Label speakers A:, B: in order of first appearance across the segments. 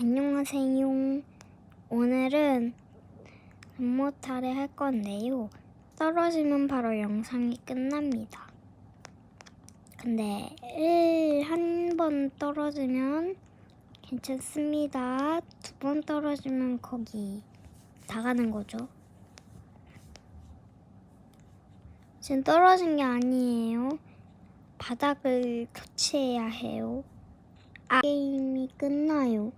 A: 안녕하세요. 오늘은 안모탈을 할 건데요. 떨어지면 바로 영상이 끝납니다. 근데 한 번 떨어지면 괜찮습니다. 두 번 떨어지면 거기 나가는 거죠. 지금 떨어진 게 아니에요. 바닥을 터치해야 해요. 아, 게임이 끝나요.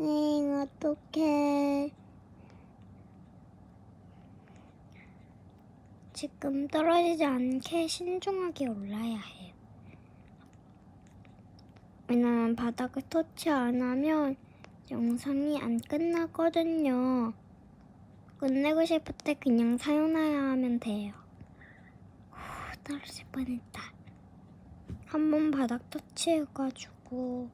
A: 응, 어떡해. 지금 떨어지지 않게 신중하게 올라야 해요. 왜냐면 바닥을 터치 안 하면 영상이 안 끝나거든요. 끝내고 싶을 때 그냥 사용해야 하면 돼요. 후, 떨어질 뻔했다. 한 번 바닥 터치해가지고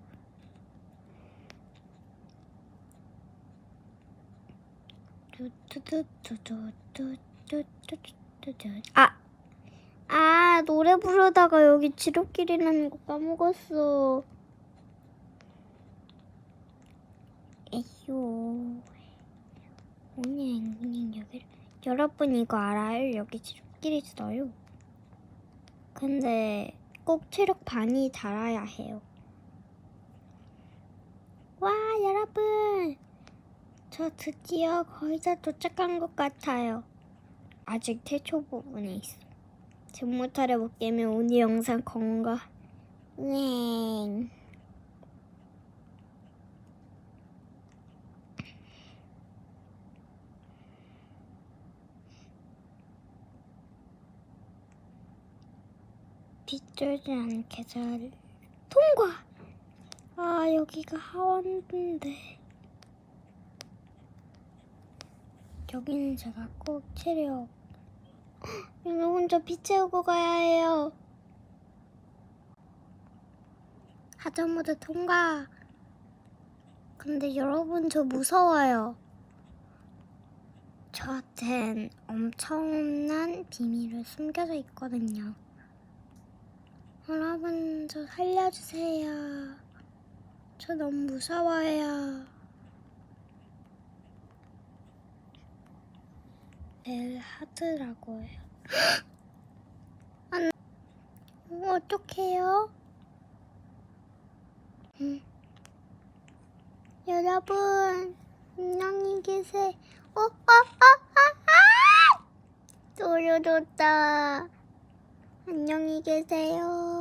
A: 아! 아 노래 부르다가 여기 지름길이라는 거 까먹었어 에휴 오늘 그냥 여기 여러분 이거 알아요? 여기 지름길 있어요 근데 꼭 체력 반이 달아야 해요 와 여러분 저 드디어 거의 다 도착한 것 같아요. 아직 태초 부분에 있어. 정모탈을 못 깨면 오늘 영상 건가? 응. 빗쫄지 않게 잘 통과! 아 여기가 하원인데 여기는 제가 꼭 체력. 여러분 저비 채우고 가야 해요. 하자마자 통과. 근데 여러분 저 무서워요. 저한텐 엄청난 비밀을 숨겨져 있거든요. 여러분 저 살려주세요. 저 너무 무서워요 벨 하드라고 해요. 안, 어, 어떡해요? 음. 여러분, 안녕히 계세요. 어, 아, 아, 아, 아! 떨어졌다. 안녕히 계세요.